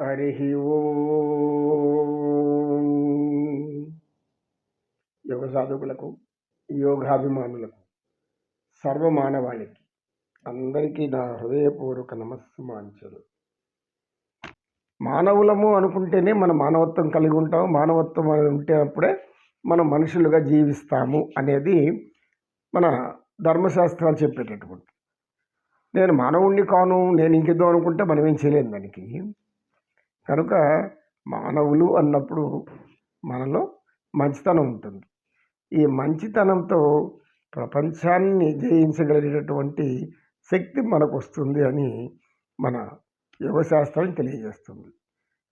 హరి యోగ సాధకులకు యోగాభిమానులకు సర్వమానవాళికి అందరికీ నా హృదయపూర్వక నమస్సుమాంచలు. మానవులము అనుకుంటేనే మన మానవత్వం కలిగి ఉంటాం. మానవత్వం ఉంటేనప్పుడే ఉంటే అప్పుడే మనం మనుషులుగా జీవిస్తాము అనేది మన ధర్మశాస్త్రాలు చెప్పేటటువంటి. నేను మానవుణ్ణి కాను నేను ఇంకేదో అనుకుంటే మనం ఏం చేయలేము దానికి. కనుక మానవులు అన్నప్పుడు మనలో మంచితనం ఉంటుంది. ఈ మంచితనంతో ప్రపంచాన్ని జయించగలిగేటటువంటి శక్తి మనకు వస్తుంది అని మన యోగశాస్త్రం తెలియజేస్తుంది.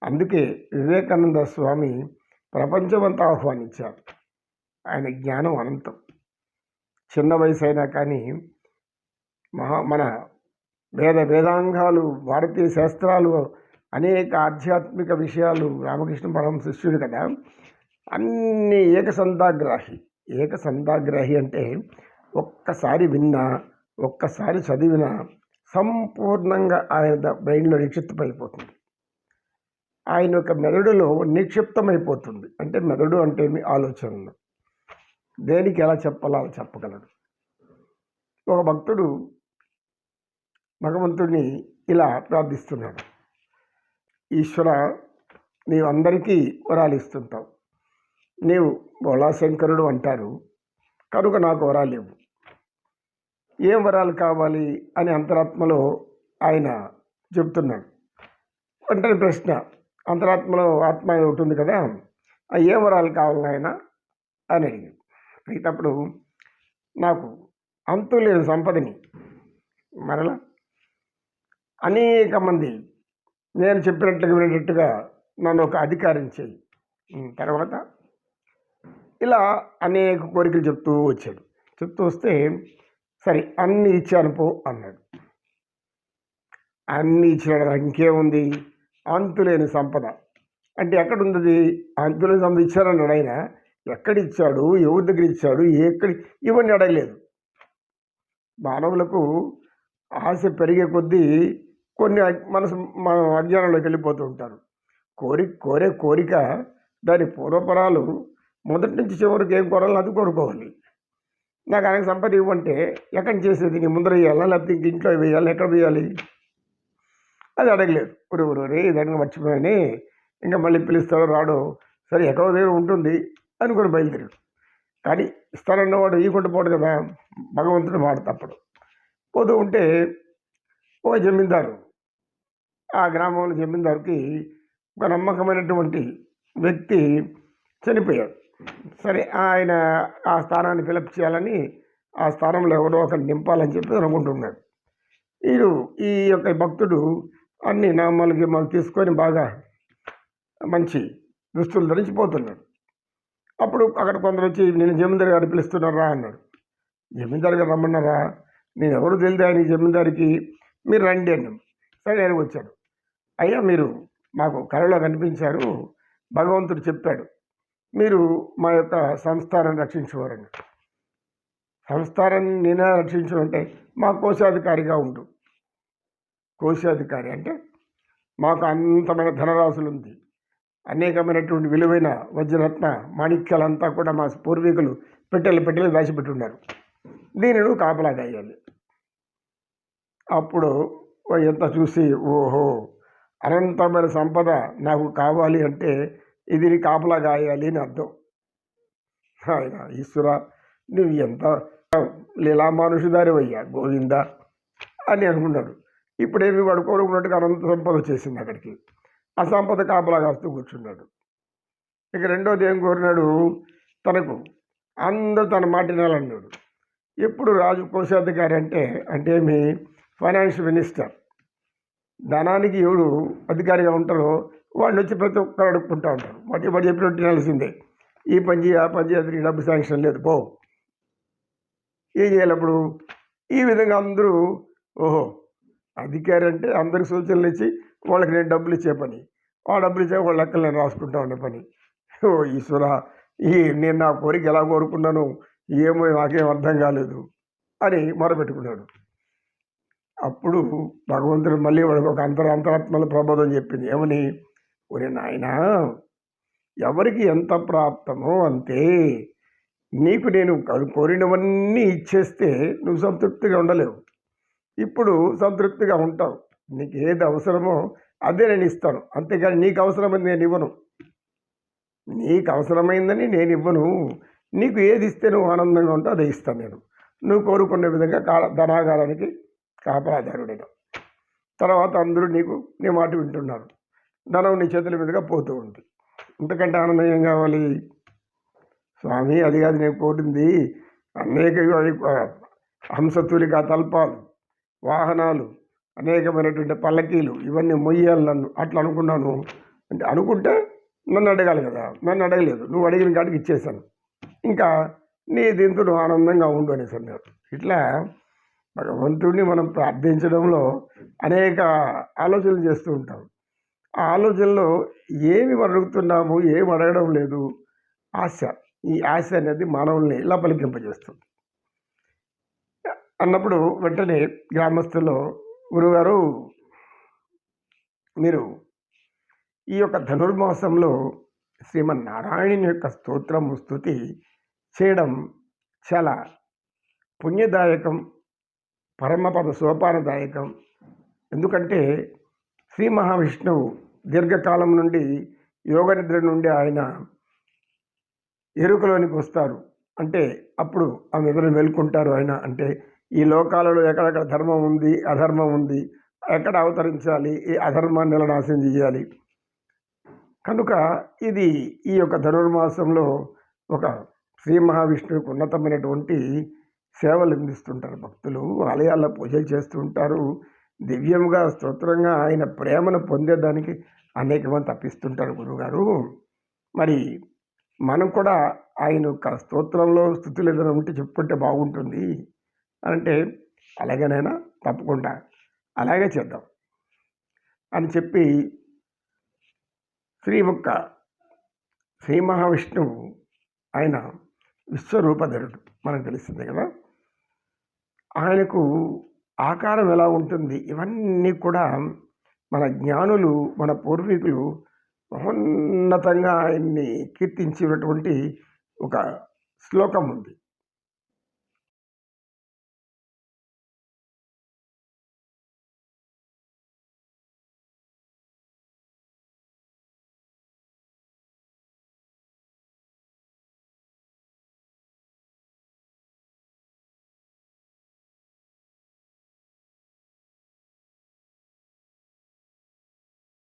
అందుకే వివేకానంద స్వామి ప్రపంచమంతా ఆహ్వానించారు. ఆయన జ్ఞానం అనంతం. చిన్న వయసు అయినా కానీ మహా మన వేద వేదాంగాలు భారతీయ శాస్త్రాలు అనేక ఆధ్యాత్మిక విషయాలు రామకృష్ణ పరమ శిష్యుడు కదా. అన్ని ఏకసంతాగ్రాహి ఏకసంతాగ్రాహి అంటే ఒక్కసారి విన్నా ఒక్కసారి చదివినా సంపూర్ణంగా ఆయన బ్రెయిన్లో నిక్షిప్తమైపోతుంది. ఆయన యొక్క మెదడులో నిక్షిప్తమైపోతుంది. అంటే మెదడు అంటే మీ ఆలోచనలు. దేనికి ఎలా చెప్పాలో అలా చెప్పగలడు. ఒక భక్తుడు భగవంతుడిని ఇలా ప్రార్థిస్తున్నాడు. ఈశ్వర నీవు అందరికీ వరాలు ఇస్తుంటావు నీవు బోళాశంకరుడు అంటారు కనుక నాకు వరాలు లేవు. ఏం వరాలు కావాలి అని అంతరాత్మలో ఆయన చెబుతున్నాడు. వెంటనే ప్రశ్న అంతరాత్మలో ఆత్మ ఉంటుంది కదా? ఆ ఏ వరాలు కావాలి ఆయన అని అడిగాడు. అడిగినప్పుడు నాకు అంతు లేని సంపదని మరలా అనేక మంది నేను చెప్పినట్లుగా వినేటట్టుగా నన్ను ఒక అధికారం చేయి. తర్వాత ఇలా అనేక కోరికలు చెప్తూ వచ్చాడు. చెప్తూ వస్తే సరే అన్నీ ఇచ్చాను పో అన్నాడు. అన్నీ ఇచ్చినాడు ఇంకేముంది? అంతులేని సంపద. అంటే ఎక్కడుంది అది? అంతులేని సంపద ఇచ్చారన్నాడు ఆయన. ఎక్కడిచ్చాడు? ఎవరి దగ్గర ఇచ్చాడు ఎక్కడి? ఇవన్నీ అడగలేదు. మానవులకు ఆశ పెరిగే కొద్దీ కొన్ని మనసు మన అజ్ఞానంలోకి వెళ్ళిపోతూ ఉంటారు. కోరి కోరే కోరిక దాని పూర్వపరాలు మొదటి నుంచి చివరికి ఏం కోరాలో అది కోరుకోవాలి. నాకు ఆయన సంపద ఇవ్వంటే ఎక్కడ చేసేది? నీ ముందర వేయాలా? లేకపోతే ఇంక ఇంట్లో వేయాలి? ఎక్కడ వేయాలి? అది అడగలేదు. ఊరు ఊరు రే ఇదంగా మర్చిపోయాని. ఇంకా మళ్ళీ పిలుస్తాడో రాడో? సరే ఎక్కడో దగ్గర ఉంటుంది అనుకుని బయలుదేరాడు. కానీ ఇస్తారన్నవాడు ఈకుంట పోడు కదా? భగవంతుడు మాట తప్పడు. పోతూ ఉంటే ఓ జమీందారు ఆ గ్రామంలో జమీందారుకి ఒక నమ్మకమైనటువంటి వ్యక్తి చనిపోయాడు. సరే ఆయన ఆ స్థానాన్ని ఫిలప్ చేయాలని ఆ స్థానంలో ఎవరో ఒకరు నింపాలని చెప్పి అనుకుంటున్నాడు వీడు ఈ యొక్క భక్తుడు అన్ని నామాలు గిమ్మాలు తీసుకొని బాగా మంచి దుస్తులు ధరించిపోతున్నాడు. అప్పుడు అక్కడ కొందరు వచ్చి నేను జమీందారు గారు పిలుస్తున్నారా అన్నాడు. జమీందారు గారు రమ్మన్నారా? నేను ఎవరు తెలియదు ఆయన జమీందారికి. మీరు రండి అన్నాం సరే ఆయన వచ్చాడు. అయ్యా మీరు మాకు కళలో కనిపించారు. భగవంతుడు చెప్పాడు. మీరు మా యొక్క సంస్థానాన్ని రక్షించేవారని సంస్థానాన్ని నేనే రక్షించమంటే మా కోశాధికారిగా ఉండు. కోశాధికారి అంటే మాకు అంతమైన ధనరాశులు ఉంది అనేకమైనటువంటి విలువైన వజ్రరత్న మాణిక్యాలంతా కూడా మా పూర్వీకులు పెట్టెలు పెట్టెలు దాచిపెట్టున్నారు దీనిని నువ్వు కాపలా కాయాలి. అప్పుడు ఎంత చూసి ఓహో అనంతమైన సంపద నాకు కావాలి అంటే ఇది కాపలా కాయాలి అని అర్థం. ఆయన ఈశ్వర నువ్వు ఎంత లీలా మనుషుదారివయ్యా గోవింద అని అనుకున్నాడు. ఇప్పుడేమి వాడు కోరుకున్నట్టుగా అనంత సంపద వచ్చేసింది అక్కడికి. ఆ సంపద కాపలా కాస్తూ కూర్చున్నాడు. ఇక రెండోది ఏం కోరినాడు? తనకు అందరూ తన మాట వినాలన్నాడు. ఎప్పుడు రాజు కోశాధికారి అంటే అంటే మీ ఫైనాన్స్ మినిస్టర్. ధనానికి ఎవడు అధికారిగా ఉంటారో వాళ్ళు వచ్చి ప్రతి ఒక్కరు అడుక్కుంటూ ఉంటారు. వాటి వాడు చెప్పినట్టు వినాల్సిందే ఈ పని చేయి ఆ పని చేయాలి డబ్బు శాంక్షన్ లేదు పో. ఏం చేయాలప్పుడు ఈ విధంగా అందరూ ఓహో అధికారి అంటే అందరికి సూచనలు ఇచ్చి వాళ్ళకి నేను డబ్బులు ఇచ్చే పని. ఆ డబ్బులు ఇచ్చే వాళ్ళ లెక్కలు నేను రాసుకుంటా ఉండే పని. ఓ ఈశ్వర ఈ నేను నా కోరిక ఎలా కోరుకున్నాను? ఏమో నాకేం అర్థం కాలేదు అని మొరపెట్టుకున్నాడు. అప్పుడు భగవంతుడు మళ్ళీ వాడికి ఒక అంతర అంతరాత్మల ప్రబోధం చెప్పింది. ఏమని? ఒరే నాయనా ఎవరికి ఎంత ప్రాప్తమో అంతే. నీకు నేను కోరినవన్నీ ఇచ్చేస్తే నువ్వు సంతృప్తిగా ఉండలేవు. ఇప్పుడు సంతృప్తిగా ఉంటావు. నీకు ఏది అవసరమో అదే నేను ఇస్తాను. అంతేకాని నీకు అవసరమైంది నేను ఇవ్వను. నీకు అవసరమైందని నేను ఇవ్వను. నీకు ఏది ఇస్తే నువ్వు ఆనందంగా ఉంటావు అదే ఇస్తాను నేను. నువ్వు కోరుకునే విధంగా కా ధనాగారానికి కాపలాదారుడిగా తర్వాత అందరూ నీకు నీ మాట వింటున్నారు. ధనం నీ చేతుల మీదుగా పోతూ ఉంది. ఇంతకంటే ఆనందం ఏం కావాలి? స్వామి అది కాదు నీకు పోతుంది. అనేక హంసతూలిక తల్పాలు వాహనాలు అనేకమైనటువంటి పల్లకీలు ఇవన్నీ మొయ్యాలి నన్ను. అట్లా అనుకున్నాను. అంటే అనుకుంటే నన్ను అడగాలి కదా. నన్ను అడగలేదు. నువ్వు అడిగిన కాడికి ఇచ్చేసాను ఇంకా నీ దీంతో నువ్వు ఆనందంగా ఉండు అనేసి అన్నారు ఇట్లా భగవంతుడిని మనం ప్రార్థించడంలో అనేక ఆలోచనలు చేస్తూ ఉంటాం. ఆ ఆలోచనలో ఏమి అడుగుతున్నాము ఏమి అడగడం లేదు. ఆశ ఈ ఆశ అనేది మానవుల్ని ఇలా పలికింపజేస్తుంది? అన్నప్పుడు వెంటనే గ్రామస్తుల్లో గురుగారు మీరు ఈ యొక్క ధనుర్మాసంలో శ్రీమన్నారాయణుని యొక్క స్తోత్రము స్థుతి చేయడం చాలా పుణ్యదాయకం పరమపద సోపానదాయకం. ఎందుకంటే శ్రీ మహావిష్ణువు దీర్ఘకాలం నుండి యోగ నిద్ర నుండి ఆయన ఎరుకలోనికి వస్తారు. అంటే అప్పుడు ఆ నిద్రను మేల్కొంటారు ఆయన. అంటే ఈ లోకాలలో ఎక్కడెక్కడ ధర్మం ఉంది అధర్మం ఉంది ఎక్కడ అవతరించాలి ఈ అధర్మాన్ని ఎలా నాశనం చేయాలి. కనుక ఇది ఈ యొక్క ధనుర్మాసంలో ఒక శ్రీ మహావిష్ణువుకు ఉన్నతమైనటువంటి సేవలు అందిస్తుంటారు భక్తులు. ఆలయాల్లో పూజలు చేస్తూ ఉంటారు. దివ్యంగా స్తోత్రంగా ఆయన ప్రేమను పొందేదానికి అనేక మంది తప్పిస్తుంటారు గురువుగారు మరి మనం కూడా ఆయన యొక్క స్తోత్రంలో స్థుతులు ఏదైనా ఉంటే చెప్పుకుంటే బాగుంటుంది అంటే అలాగేనైనా తప్పకుండా అలాగే చేద్దాం అని చెప్పి శ్రీ ఒక్క శ్రీ మహావిష్ణువు ఆయన విశ్వరూపధరుడు మనకు తెలిసిందే కదా? ఆయనకు ఆకారం ఎలా ఉంటుంది? ఇవన్నీ కూడా మన జ్ఞానులు మన పూర్వీకులు మహోన్నతంగా ఆయన్ని కీర్తించినటువంటి ఒక శ్లోకం ఉంది.